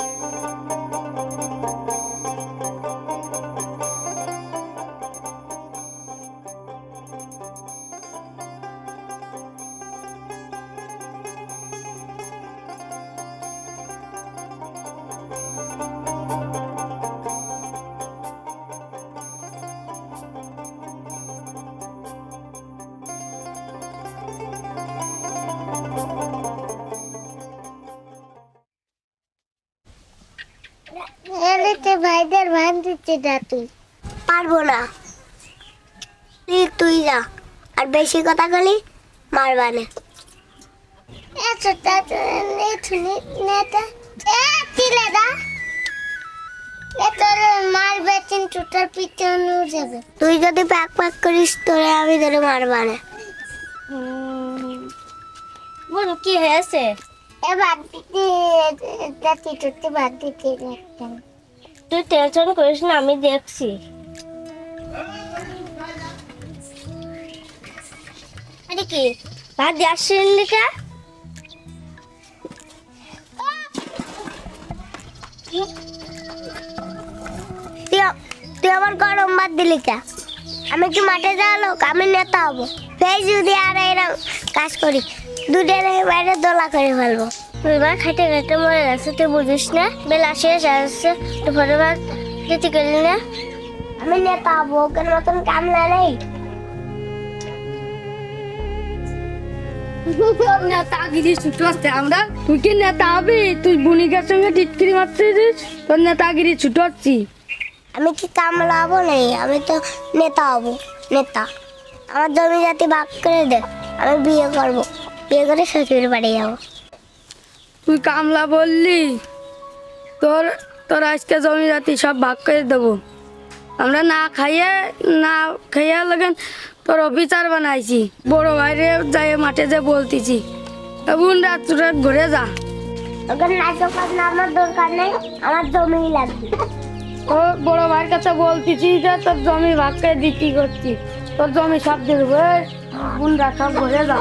Música এলিতে ভাইদের ভান দিচ্ছে না তুই। পারব না। তুই তুই যা। আর বেশি কথা বলি মারবানে নেথুনি নেতা। এ তিলে দা। এ তোরে মারবে কিন্তু তোর পিছনে যাবে। তুই যদি প্যাক প্যাক করিস তোরে আমি ধরে মারবানে বলু কি হয়েছে? তুই টেনশন করিস না আমি দেখছি। আরে কি? ভাত আসছেন লিখা তুই আমার গরম বাদ দিলি কে? আমি কি মাঠে যাওয়া লোক, আমি নেতা হব। ফের যদি আর এরকম কাজ করি দুধের বাইরে দোলা করে ফেলব। তুই বা খাইতে খাইতে মরে গেছে তুই বুঝিস না? বেলা শেষ আসছে ফটো ভাত দিতে গেলি না? আমি নেতা হব ওকে মতন কামলা নেই। আমরা? তুই কি নেতা হবি? তুই বুনিকার সঙ্গে টিটকিরি মারতেছিস তোর নেতাগিরি ছুটে আসছি আমি কি কামলা হব নেই? আমি তো নেতা হব নেতা। আমার জমি জাতি ভাগ করে দে আমি বিয়ে করব। বিয়ে করে শ্বশুর বাড়ি যাব। তুই কামলা বললি? তোর তোর আজকে জমি জাতি সব ভাগ করে দেবো। আমরা না খাইয়ে না খাইয়ে লাগেন তোর অফিসার বানাইছি। বড় ভাইরে যাই মাঠে যে বলতেছি। বোন রাত ঘুরে যা। ওখানে আমার দরকার নেই আমার জমি লাগবে। ও বড় ভাইয়ের কাছে বলতেছি যে তোর জমি ভাগ করে বিক্রি করছি। তোর জমি সব দিয়ে দেবো। রাখা সব যা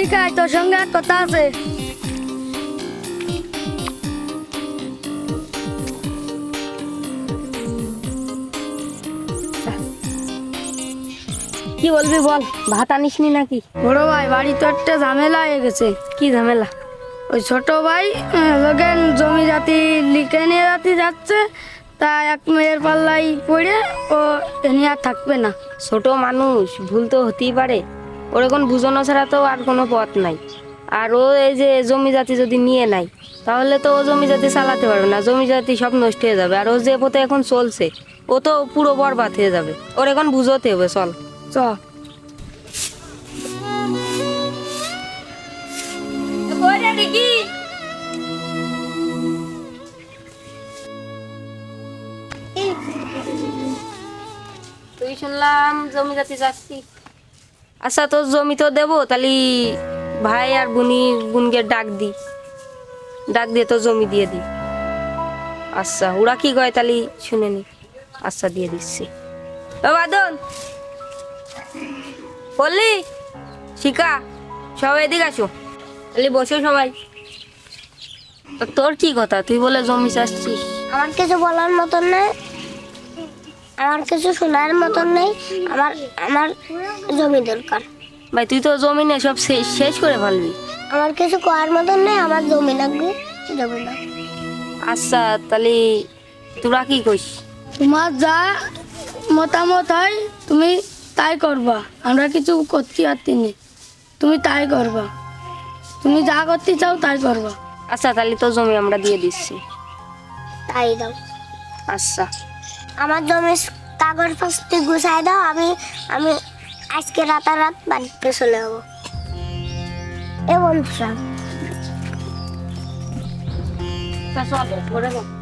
এদিকে আয়, তোর সঙ্গে কথা আছে। কি বলবি বল ভাত আনিসনি নাকি? বড় ভাই বাড়ি তো একটা ঝামেলা হয়ে গেছে। কি ঝামেলা? ওই ছোট ভাই লোকেন জমি জাতি লিখে নিয়ে জাতি যাচ্ছে তা এক মেয়ের পাল্লাই পড়ে ও এনে আর থাকবে না। ছোট মানুষ ভুল তো হতেই পারে। ওর এখন বুঝানো ছাড়া তো আর কোনো পথ নাই। আর ও এই যে জমি জাতি যদি নিয়ে নাই তাহলে তো ও জমি জাতি চালাতে পারবে না জমি জাতি সব নষ্ট হয়ে যাবে। আর ও যে পথে এখন চলছে ও তো পুরো বরবাদ হয়ে যাবে। ওর এখন বুঝতে হবে চল। চ। তুই শুনলাম জমি জাতি যাচ্ছি আচ্ছা তোর জমি তো দেবো, তাহলে ভাই আর বুনি, বুনকে ডাক দি। ডাক দিয়ে তো জমি দিয়ে দি। আচ্ছা ওরা কি কয় তাহলে শুনে নি। আচ্ছা দিয়ে দিচ্ছি। ও বাদন! বললি শিকা সবাই এদিকে আসো। তাহলে বসো সবাই। তোর কি কথা? তুই বলে জমি চাচ্ছিস? আমার কিছু বলার মতন নেই। আমার কিছু শোনার মতন নেই আমার আমার জমি দরকার। ভাই তুই তো জমি নিয়ে সব শেষ শেষ করে ফেলবি। আমার কিছু করার মতন নেই আমার জমি লাগবে জমি না। আচ্ছা তাহলে তোরা কি কইস তোমার যা মতামত হয় তুমি তাই করবা। আমরা কিছু করতে পারতি না তুমি তাই করবা। তুমি যা করতে চাও তাই করবা। আচ্ছা তাহলে তো জমি আমরা দিয়ে দিচ্ছি। তাই দাও। আচ্ছা। আমার জমি কাগজ পত্র গুছাই দাও, আমি আমি আজকে রাতারাত বাড়িতে চলে যাব। এ বন্ধুরা। চলো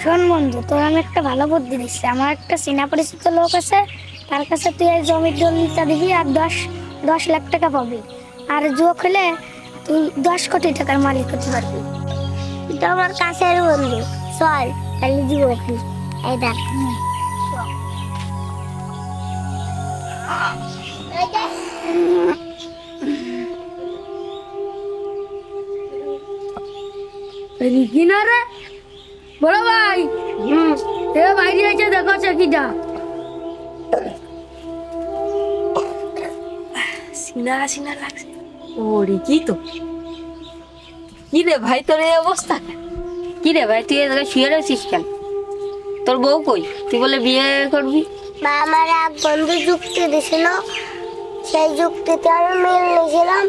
শোন বন্ধু তোর আমি একটা ভালো বুদ্ধি দিচ্ছি আমার একটা চেনা পরিচিত লোক আছে তার কাছে তুই এই জমির দলিলটা দিবি আর দশ দশ লাখ টাকা পাবি আর জুয়ো খেলে তুই দশ কোটি টাকার মালিক হতে পারবি তো আমার কাছের বন্ধু চল তাহলে দিব এই দেখ কি না রে বড় ভাই। হুম এ বাইরে আছে দেখো চাকিটা। সিনা সিনা লাগছে। ওরে কি তো? কি রে ভাই তোর এই অবস্থা? কি রে ভাই তুই এই জায়গায় শুয়ে রয়েছিস কেন? তোর বউ কই? তুই বলে বিয়ে করবি? বা আমার এক বন্ধু যুক্তি দিছিল। সেই যুক্তিতে আমি মিল নিয়েছিলাম।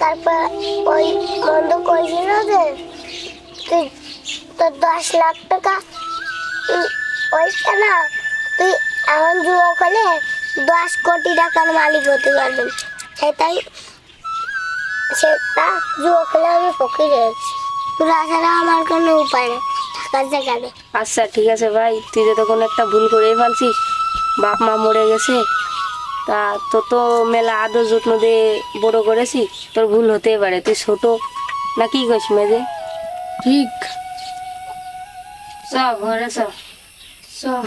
তারপর ওই বন্ধু কইছিল যে তুই তোর দশ লাখ টাকা। ওইটা না তুই এখন যুবক হলে দশ কোটি টাকার মালিক হতে পারবেন সেটাই সেটা যুবক হলে আমি ফকির হয়েছি। তোরা ছাড়া আমার কোনো উপায় নেই। থাকার জায়গা আচ্ছা ঠিক আছে ভাই তুই যে তখন একটা ভুল করে ফেলছিস বাপ মা মরে গেছে তা তো তো মেলা আদর যত্ন দিয়ে বড় করেছি তোর ভুল হতেই পারে। তুই ছোট না কি কইস মেজে? ঠিক। সব ঘরে সব সব